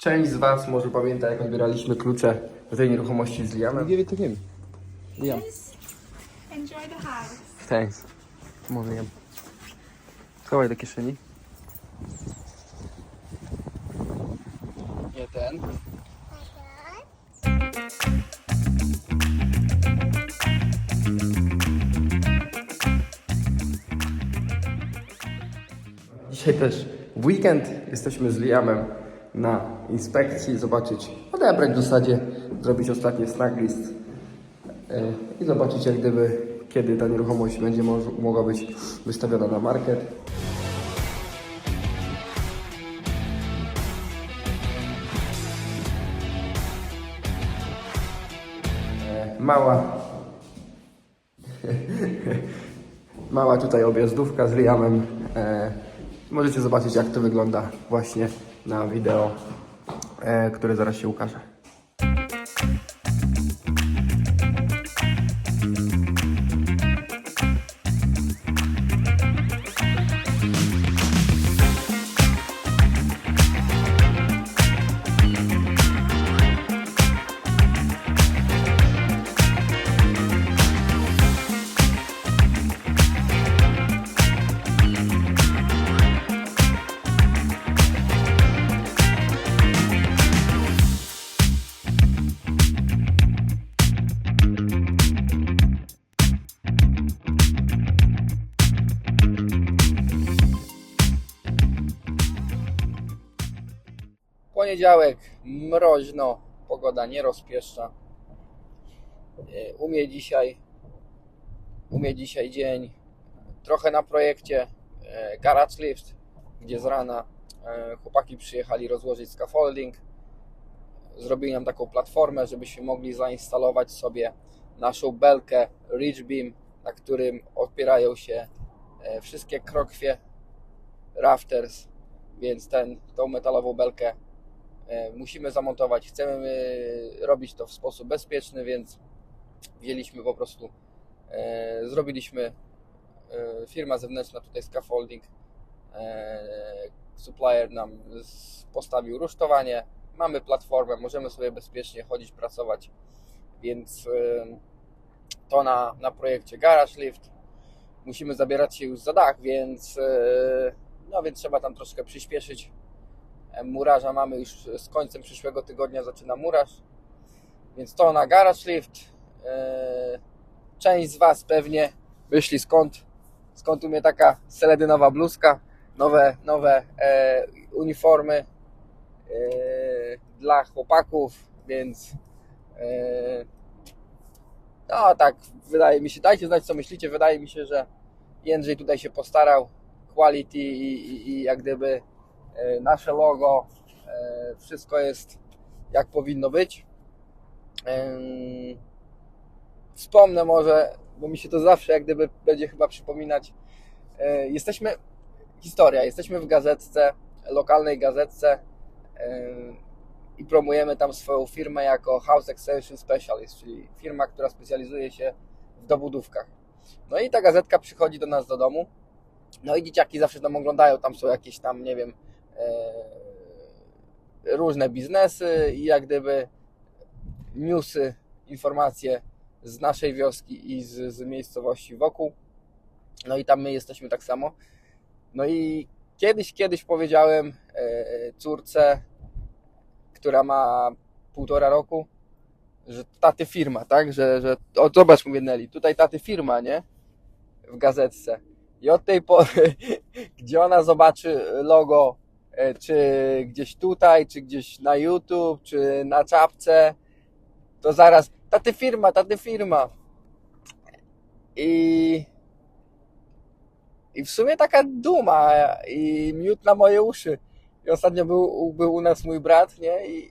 Część z Was może pamięta, jak odbieraliśmy klucze do tej nieruchomości z Liamem. Give it to him. Liam, Enjoy the house. thanks. Może Liam. Schowaj do kieszeni. Nie ten. Dzisiaj też w weekend jesteśmy z Liamem na inspekcji, zobaczyć, odebrać w zasadzie, zrobić ostatni snack list e, i zobaczyć jak gdyby kiedy ta nieruchomość będzie mogła być wystawiona na market. E, Mała mała tutaj objazdówka z Liamem. Możecie zobaczyć jak to wygląda właśnie na wideo, e, które zaraz się ukaże. Poniedziałek, mroźno, pogoda nie rozpieszcza. E, U mnie dzisiaj, u mnie dzisiaj dzień trochę na projekcie e, Garage Lift, gdzie z rana e, chłopaki przyjechali rozłożyć scaffolding. Zrobili nam taką platformę, żebyśmy mogli zainstalować sobie naszą belkę Ridge Beam, na którym opierają się wszystkie krokwie rafters, więc ten, tą metalową belkę musimy zamontować. Chcemy e, robić to w sposób bezpieczny, więc wzięliśmy po prostu, e, zrobiliśmy e, firma zewnętrzna tutaj scaffolding, e, supplier nam postawił rusztowanie, mamy platformę, możemy sobie bezpiecznie chodzić, pracować, więc e, to na, na projekcie Garage Lift. Musimy zabierać się już za dach, więc e, no więc trzeba tam troszkę przyspieszyć. E, Murarza mamy już z końcem przyszłego tygodnia zaczyna murarz. Więc to na Garage Lift. E, Część z Was pewnie wyszli skąd, skąd u mnie taka seledynowa bluzka, nowe, nowe e, uniformy e, dla chłopaków, więc e, no tak, wydaje mi się, dajcie znać co myślicie, wydaje mi się, że Jędrzej tutaj się postarał, quality i, i, i jak gdyby nasze logo, e, wszystko jest jak powinno być. Wspomnę może, bo mi się to zawsze jak gdyby będzie chyba przypominać. E, Jesteśmy, historia, jesteśmy w gazetce, lokalnej gazetce i promujemy tam swoją firmę jako House Extension Specialist, czyli firma, która specjalizuje się w dobudówkach. No i ta gazetka przychodzi do nas do domu. No i dzieciaki zawsze tam oglądają, tam są jakieś tam, nie wiem, e, różne biznesy i jak gdyby newsy, informacje z naszej wioski i z, z miejscowości wokół. No i tam my jesteśmy tak samo. No i kiedyś, kiedyś powiedziałem e, córce, która ma półtora roku, że taty firma, tak? Że, że o zobacz mówię Nelly, tutaj taty firma, nie? W gazetce. I od tej pory, gdzie ona zobaczy logo, e, czy gdzieś tutaj, czy gdzieś na YouTube, czy na czapce, to zaraz taty firma, taty firma. I, i w sumie taka duma i miód na moje uszy. I ostatnio był, był u nas mój brat, nie? I,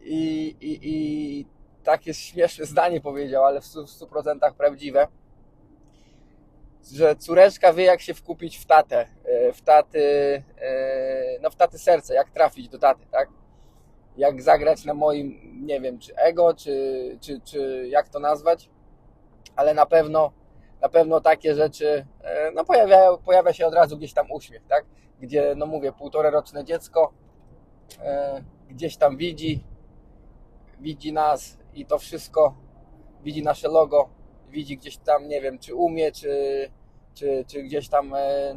i, i, i takie śmieszne zdanie powiedział, ale w stu- w 100% prawdziwe, że córeczka wie jak się wkupić w tatę, e, w taty, e, no w taty serce, jak trafić do taty, tak? Jak zagrać na moim, nie wiem, czy ego, czy, czy, czy jak to nazwać, ale na pewno, na pewno takie rzeczy, e, no pojawiają, pojawia się od razu gdzieś tam uśmiech, tak? Gdzie, no mówię, półtora roczne dziecko, gdzieś tam widzi, widzi nas i to wszystko, widzi nasze logo, widzi gdzieś tam, nie wiem, czy umie, czy, czy, czy gdzieś tam, e,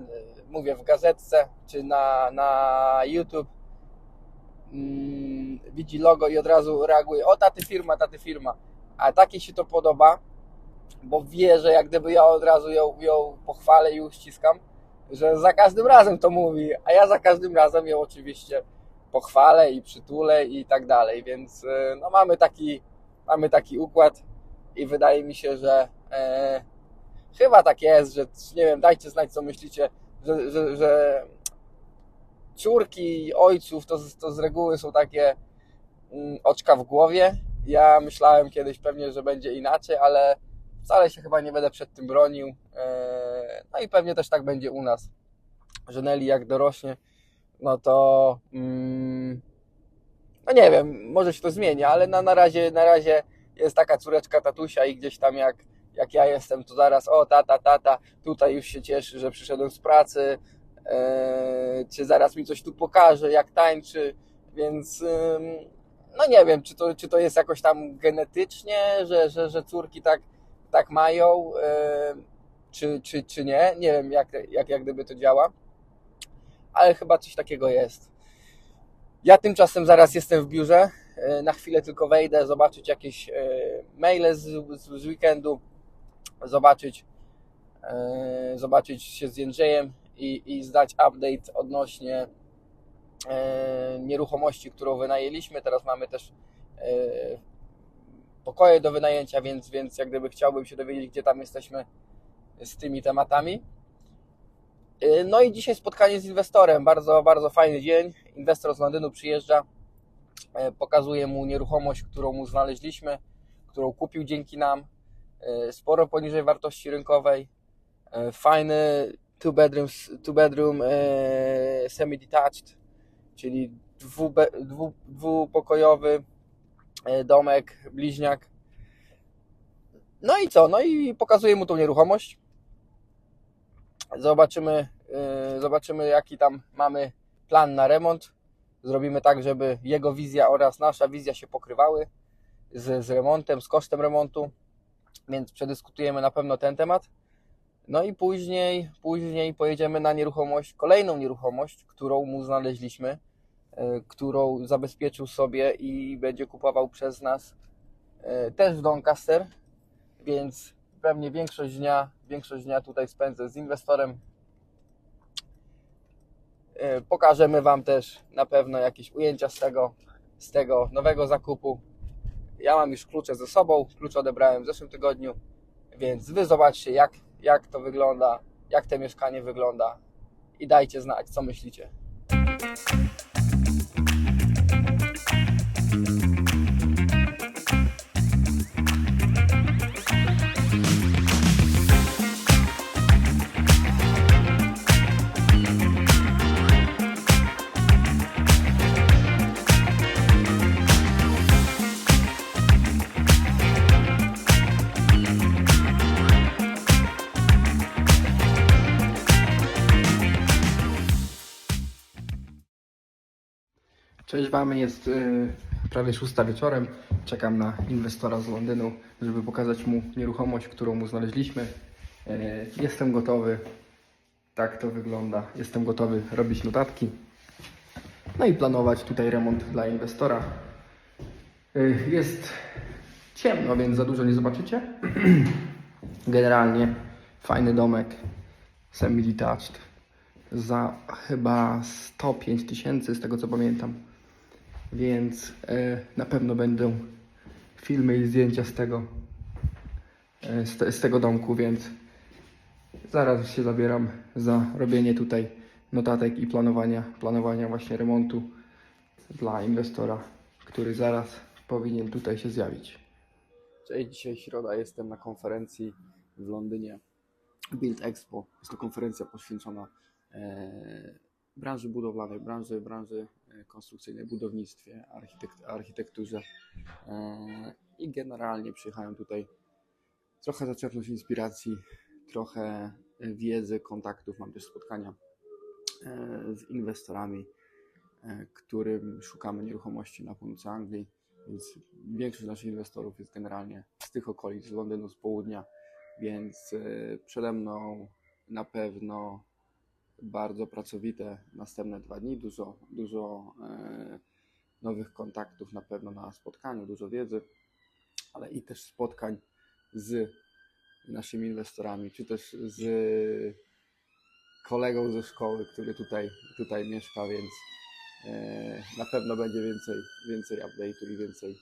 mówię, w gazetce, czy na, na YouTube, mm, widzi logo i od razu reaguje, o taty firma, taty firma, a takie się to podoba, bo wie, że jak gdyby ja od razu ją, ją pochwalę i uściskam, że za każdym razem to mówi, a ja za każdym razem ją oczywiście pochwalę i przytulę i tak dalej, więc e, no mamy taki, mamy taki układ i wydaje mi się, że e, chyba tak jest, że nie wiem, dajcie znać co myślicie, że, że, że córki ojców to, to z reguły są takie mm, oczka w głowie. Ja myślałem kiedyś pewnie, że będzie inaczej, ale wcale się chyba nie będę przed tym bronił. E, No i pewnie też tak będzie u nas, że Nelly jak dorośnie, no to mm, no nie wiem, może się to zmieni, ale na, na, razie, na razie jest taka córeczka tatusia i gdzieś tam jak, jak ja jestem, to zaraz o tata, tata, tutaj już się cieszy, że przyszedłem z pracy, e, czy zaraz mi coś tu pokaże, jak tańczy, więc no nie wiem, czy to, czy to jest jakoś tam genetycznie, że, że, że córki tak, tak mają, e, czy, czy, czy nie, nie wiem jak, jak, jak gdyby to działa, ale chyba coś takiego jest. Ja tymczasem zaraz jestem w biurze. E, Na chwilę tylko wejdę, zobaczyć jakieś e, maile z, z, z weekendu, zobaczyć, e, zobaczyć się z Jędrzejem i, i zdać update odnośnie nieruchomości, którą wynajęliśmy. Teraz mamy też pokoje do wynajęcia, więc, więc jak gdyby chciałbym się dowiedzieć, gdzie tam jesteśmy z tymi tematami. No i dzisiaj spotkanie z inwestorem. Bardzo, bardzo fajny dzień. Inwestor z Londynu przyjeżdża. E, Pokazuję mu nieruchomość, którą mu znaleźliśmy, którą kupił dzięki nam. E, Sporo poniżej wartości rynkowej. E, Fajny two bedroom, two bedroom semi-detached, czyli dwupokojowy domek, bliźniak. No i co? No i pokazuję mu tą nieruchomość. Zobaczymy, zobaczymy jaki tam mamy plan na remont. Zrobimy tak, żeby jego wizja oraz nasza wizja się pokrywały z, z remontem, z kosztem remontu, więc przedyskutujemy na pewno ten temat. No i później, później pojedziemy na nieruchomość, kolejną nieruchomość, którą mu znaleźliśmy, yy, którą zabezpieczył sobie i będzie kupował przez nas yy, też w Doncaster, więc pewnie większość dnia, większość dnia tutaj spędzę z inwestorem. E, Pokażemy Wam też na pewno jakieś ujęcia z tego, z tego nowego zakupu. Ja mam już klucze ze sobą, klucze odebrałem w zeszłym tygodniu, więc Wy zobaczcie jak, jak to wygląda, jak to mieszkanie wygląda i dajcie znać, co myślicie. Wam, jest y, prawie szósta wieczorem. Czekam na inwestora z Londynu, żeby pokazać mu nieruchomość, którą mu znaleźliśmy. Y, jestem gotowy. Tak to wygląda. Jestem gotowy robić notatki. No i planować tutaj remont dla inwestora. Y, jest ciemno, więc za dużo nie zobaczycie. Generalnie fajny domek, semi-detached za chyba 105 tysięcy, z tego co pamiętam. Więc e, na pewno będą filmy i zdjęcia z tego, e, z, te, z tego domku, więc zaraz się zabieram za robienie tutaj notatek i planowania, planowania właśnie remontu dla inwestora, który zaraz powinien tutaj się zjawić. Cześć, dzisiaj środa, jestem na konferencji w Londynie Build Expo. Jest to konferencja poświęcona e, branży budowlanej, branży, branży konstrukcyjnej, budownictwie, architekt, architekturze e, i generalnie przyjechałem tutaj trochę zaczerpnąć inspiracji, trochę e, wiedzy, kontaktów, mam też spotkania e, z inwestorami, e, którym szukamy nieruchomości na północy Anglii, więc większość naszych inwestorów jest generalnie z tych okolic, z Londynu, z południa, więc e, przede mną na pewno bardzo pracowite następne dwa dni, dużo, dużo e, nowych kontaktów na pewno na spotkaniu, dużo wiedzy, ale i też spotkań z naszymi inwestorami, czy też z kolegą ze szkoły, który tutaj, tutaj mieszka, więc e, na pewno będzie więcej, więcej update'ów i więcej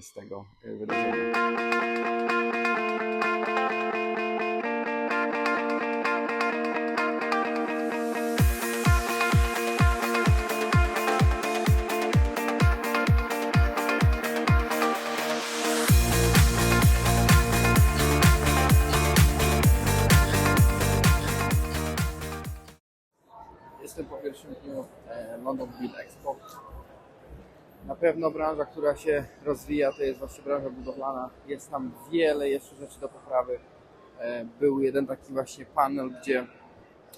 z tego e, wydarzenia. Pewno branża, która się rozwija, to jest właśnie branża budowlana. Jest tam wiele jeszcze rzeczy do poprawy. E, Był jeden taki właśnie panel, gdzie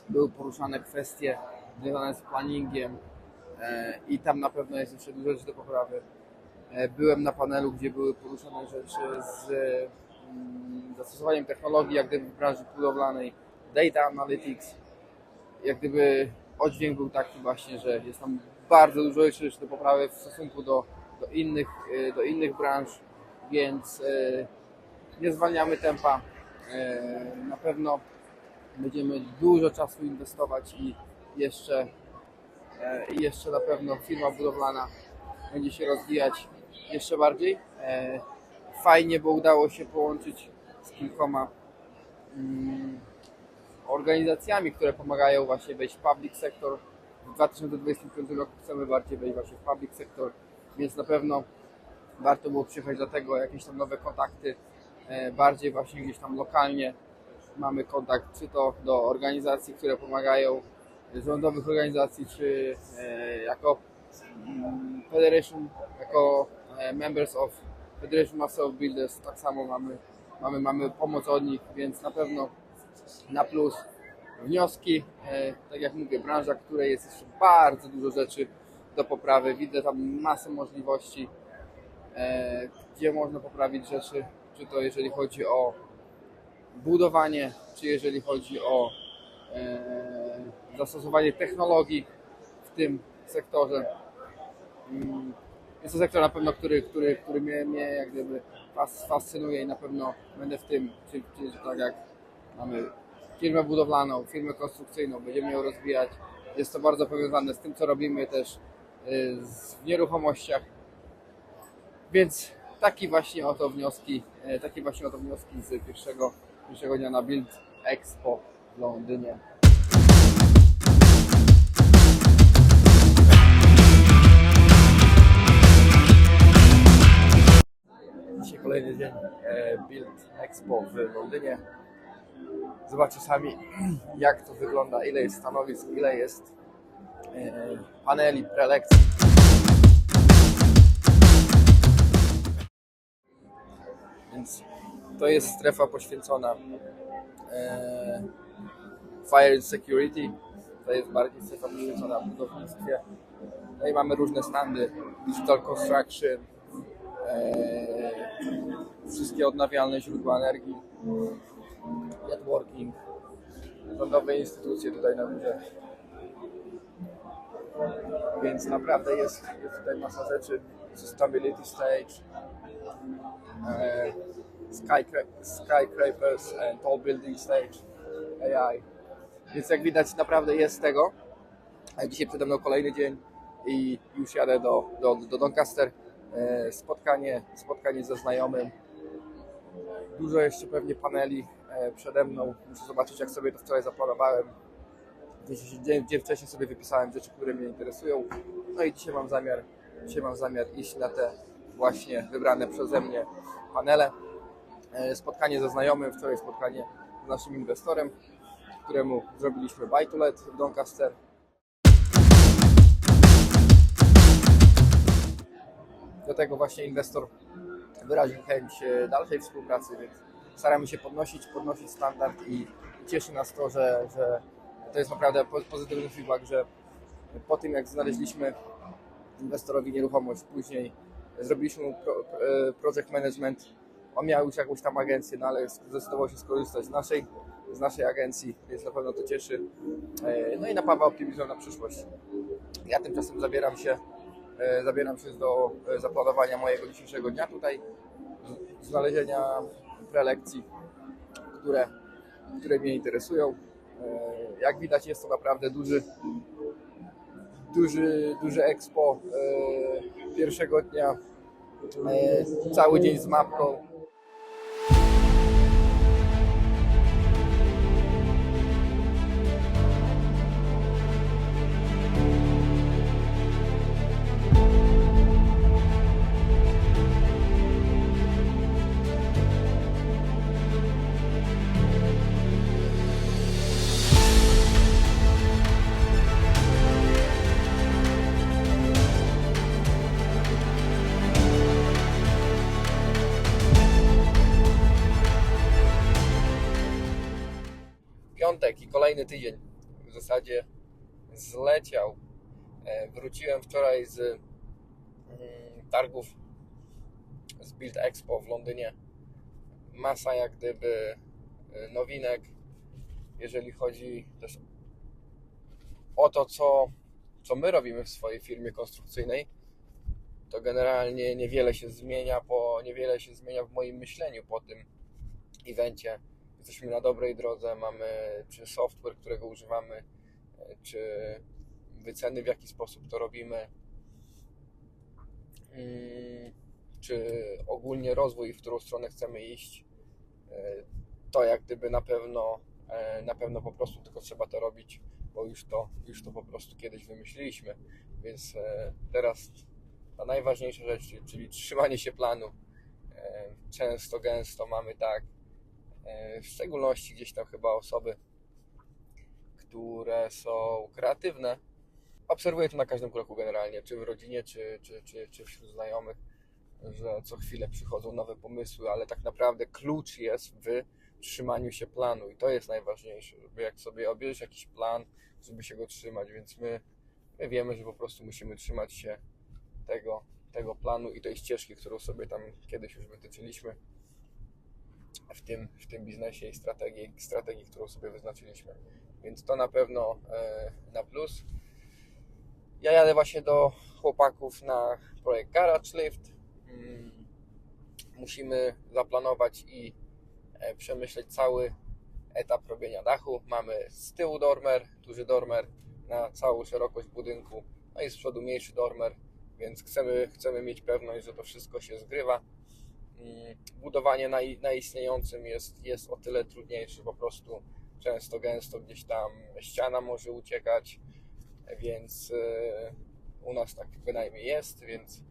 były poruszane kwestie związane z planningiem e, i tam na pewno jest jeszcze dużo rzeczy do poprawy. E, Byłem na panelu, gdzie były poruszane rzeczy z mm, zastosowaniem technologii, jak gdyby w branży budowlanej, data analytics, jak gdyby oddźwięk był taki właśnie, że jest tam bardzo dużo jeszcze do poprawy w stosunku do, do, innych, y, do innych branż, więc y, nie zwalniamy tempa. Y, Na pewno będziemy dużo czasu inwestować i jeszcze, jeszcze na pewno firma budowlana będzie się rozwijać jeszcze bardziej. Fajnie, bo udało się połączyć z kilkoma mm, organizacjami, które pomagają właśnie wejść w public sector. W 2025 roku chcemy bardziej wejść właśnie w public sector, więc na pewno warto było przyjechać dlatego jakieś tam nowe kontakty, e, bardziej właśnie gdzieś tam lokalnie mamy kontakt, czy to do organizacji, które pomagają, rządowych organizacji, czy e, jako mm, Federation, jako e, members of Federation Master Builders, tak samo mamy, mamy, mamy pomoc od nich, więc na pewno na plus. Wnioski, e, tak jak mówię, branża, której jest jeszcze bardzo dużo rzeczy do poprawy. Widzę tam masę możliwości, e, gdzie można poprawić rzeczy, czy to jeżeli chodzi o budowanie, czy jeżeli chodzi o e, zastosowanie technologii w tym sektorze. Mm, Jest to sektor na pewno, który, który, który mnie, mnie jak gdyby fas- fascynuje i na pewno będę w tym, czy, czy tak jak mamy firmę budowlaną, firmę konstrukcyjną, będziemy ją rozwijać. Jest to bardzo powiązane z tym, co robimy też y, w nieruchomościach. Więc taki właśnie oto wnioski, y, takie właśnie oto wnioski z pierwszego, pierwszego dnia na Build Expo w Londynie. Dzisiaj kolejny dzień e, Build Expo w Londynie. Zobaczcie sami, jak to wygląda, ile jest stanowisk, ile jest e, paneli, prelekcji. Więc to jest strefa poświęcona e, Fire and Security. To jest bardziej strefa poświęcona budownictwie. No i mamy różne standy, Digital Construction, e, wszystkie odnawialne źródła energii, networking, rządowe instytucje tutaj na górze. Więc naprawdę jest, jest tutaj masa rzeczy. Sustainability Stage, e, skyscra- Skyscrapers and Tall Building Stage, AI. Więc jak widać naprawdę jest tego. Dzisiaj przede mną kolejny dzień i już jadę do, do, do Doncaster. E, Spotkanie, spotkanie ze znajomym. Dużo jeszcze pewnie paneli przede mną. Muszę zobaczyć, jak sobie to wczoraj zaplanowałem. Dzień, dzień wcześniej sobie wypisałem rzeczy, które mnie interesują. No i dzisiaj mam zamiar, dzisiaj mam zamiar iść na te właśnie wybrane przeze mnie panele. E, Spotkanie ze znajomym, wczoraj spotkanie z naszym inwestorem, któremu zrobiliśmy buy to let w Doncaster. Do tego właśnie inwestor wyraził chęć e, dalszej współpracy, więc staramy się podnosić, podnosić standard i cieszy nas to, że, że to jest naprawdę po- pozytywny feedback, że po tym jak znaleźliśmy inwestorowi nieruchomość. Później zrobiliśmy e, project management. On miał już jakąś tam agencję, no ale zdecydował się skorzystać z naszej, z naszej agencji, więc na pewno to cieszy. E, No i na Paweł optymizm na przyszłość. Ja tymczasem zabieram się, e, zabieram się do zaplanowania mojego dzisiejszego dnia tutaj, znalezienia prelekcji, które, które mnie interesują. E, Jak widać jest to naprawdę duży, duży, duży expo e, pierwszego dnia. E, Cały dzień z mapką. Kolejny tydzień w zasadzie zleciał. E, Wróciłem wczoraj z mm, targów z Build Expo w Londynie. Masa jak gdyby e, nowinek, jeżeli chodzi też o to, co, co my robimy w swojej firmie konstrukcyjnej. To generalnie niewiele się zmienia, po, niewiele się zmienia w moim myśleniu po tym evencie jesteśmy na dobrej drodze, mamy czy software, którego używamy, e, czy wyceny, w jaki sposób to robimy, mm, czy ogólnie rozwój, w którą stronę chcemy iść. E, To jak gdyby na pewno, e, na pewno po prostu tylko trzeba to robić, bo już to, już to po prostu kiedyś wymyśliliśmy. Więc teraz ta najważniejsza rzecz, czyli- trzymanie się planu. Często, gęsto mamy tak, w szczególności gdzieś tam chyba osoby, które są kreatywne. Obserwuję to na każdym kroku generalnie, czy w rodzinie, czy, czy, czy, czy wśród znajomych, że co chwilę przychodzą nowe pomysły, ale tak naprawdę klucz jest w trzymaniu się planu i to jest najważniejsze, żeby jak sobie obierzesz jakiś plan, żeby się go trzymać, więc my, my wiemy, że po prostu musimy trzymać się tego, tego planu i tej ścieżki, którą sobie tam kiedyś już wytyczyliśmy w tym, w tym biznesie i strategii, strategii, którą sobie wyznaczyliśmy. Więc to na pewno e, na plus. Ja jadę właśnie do chłopaków na projekt Garage Lift. Mm, Musimy zaplanować i e, przemyśleć cały etap robienia dachu. Mamy z tyłu dormer, duży dormer na całą szerokość budynku, no i z przodu mniejszy dormer, więc chcemy, chcemy mieć pewność, że to wszystko się zgrywa budowanie na, na istniejącym jest, jest o tyle trudniejsze, po prostu często, gęsto gdzieś tam ściana może uciekać, więc e, u nas tak bynajmniej jest, więc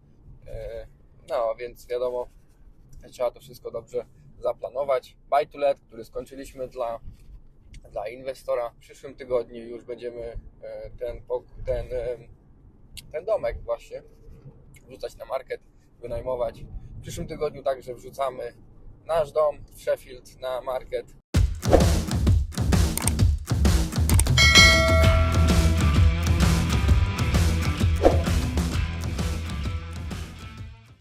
e, no, więc wiadomo, trzeba to wszystko dobrze zaplanować. Buy to let, który skończyliśmy dla, dla inwestora, w przyszłym tygodniu już będziemy e, ten, ten, ten domek właśnie wrzucać na market, wynajmować. W przyszłym tygodniu także wrzucamy nasz dom w Sheffield na market.